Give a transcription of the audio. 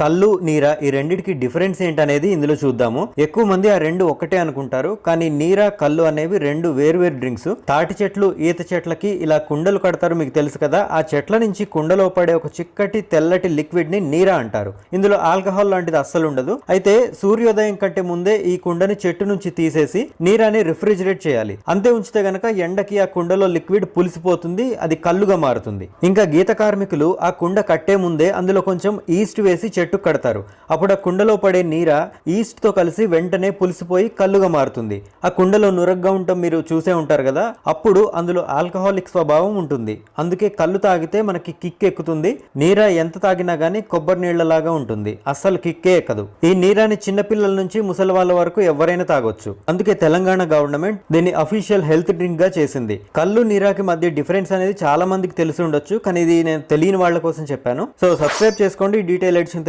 కళ్ళు నీరా ఈ రెండింటికి డిఫరెన్స్ ఏంటనేది ఇందులో చూద్దాము. ఎక్కువ మంది ఆ రెండు ఒకటే అనుకుంటారు కానీ నీరా కళ్ళు అనేవి రెండు వేర్వేరు డ్రింక్స్. తాటి చెట్లు ఈత చెట్లకి ఇలా కుండలు కడతారు మీకు తెలుసు కదా ఆ చెట్ల నుంచి కుండలో పడే ఒక చిక్కటి తెల్లటి లిక్విడ్ని నీరా అంటారు. ఇందులో ఆల్కహాల్ లాంటిది అస్సలు ఉండదు. అయితే సూర్యోదయం కంటే ముందే ఈ కుండని చెట్టు నుంచి తీసేసి నీరాని రిఫ్రిజిరేట్ చేయాలి. అంతే ఉంచితే గనక ఎండకి ఆ కుండలో లిక్విడ్ పులిసిపోతుంది అది కళ్ళుగా మారుతుంది. ఇంకా గీత కార్మికులు ఆ కుండ కట్టే ముందే అందులో కొంచెం ఈస్ట్ వేసి చెట్టు కడతారు అప్పుడు ఆ కుండలో పడే నీర ఈస్ట్తో కలిసి వెంటనే పులిసిపోయి కళ్ళుగా మారుతుంది. ఆ కుండలో నురగ్గా ఉండటం మీరు చూసే ఉంటారు కదా? అప్పుడు అందులో ఆల్కహాలిక్ స్వభావం ఉంటుంది. అందుకే కళ్ళు తాగితే మనకి కిక్ ఎక్కుతుంది. నీర ఎంత తాగినా గానీ కొబ్బరి నీళ్ళలాగా ఉంటుంది. అస్సలు కిక్కే ఎక్కదు. ఈ నీరాని చిన్నపిల్లల నుంచి ముసలి వాళ్ళ వరకు ఎవరైనా తాగొచ్చు. అందుకే తెలంగాణ గవర్నమెంట్ దీన్ని అఫీషియల్ హెల్త్ డ్రింక్గా చేసింది. కళ్ళు నీరాకి మధ్య డిఫరెన్స్ అనేది చాలా మందికి తెలిసి ఉండొచ్చు. కానీ ఇది నేను తెలియని వాళ్ళ కోసం చెప్పాను. సో సబ్స్క్రైబ్ చేసుకోండి. Detail edition